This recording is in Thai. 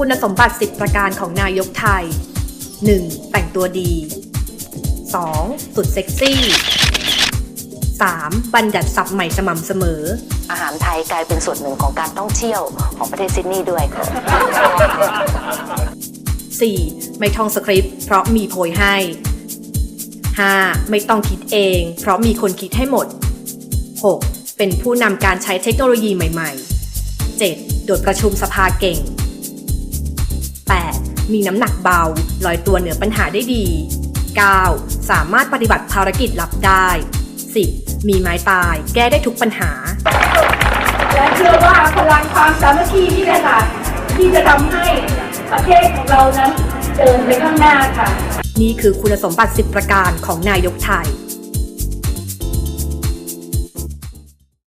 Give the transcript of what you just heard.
คุณสมบัติ 10 ประการของนายกไทย 1. แต่งตัวดี 2. สุดเซ็กซี่ 3. บัญญัติศัพท์ใหม่สม่ำเสมอ อาหารไทยกลายเป็นส่วนหนึ่งของการท่องเที่ยวของประเทศซิดนีย์ด้วยค่ะ 4. ไม่ท่องสคริปต์เพราะมีโพยให้ 5. ไม่ต้องคิดเอง เพราะมีคนคิดให้หมด 6. เป็นผู้นำการใช้เทคโนโลยีใหม่ ๆ 7. โดดประชุมสภาเก่ง 8. มีน้ำหนักเบา ลอยตัวเหนือปัญหาได้ดี 9. สามารถปฏิบัติภารกิจลับได้ 10. มีไม้ตาย แก้ได้ทุกปัญหา และเชื่อว่าพลังความสามัคคีนี่แหละค่ะที่จะทำให้ประเทศของเรานั้นเดินไปข้างหน้าค่ะ นี่คือคุณสมบัติ 10 ประการของนายกไทย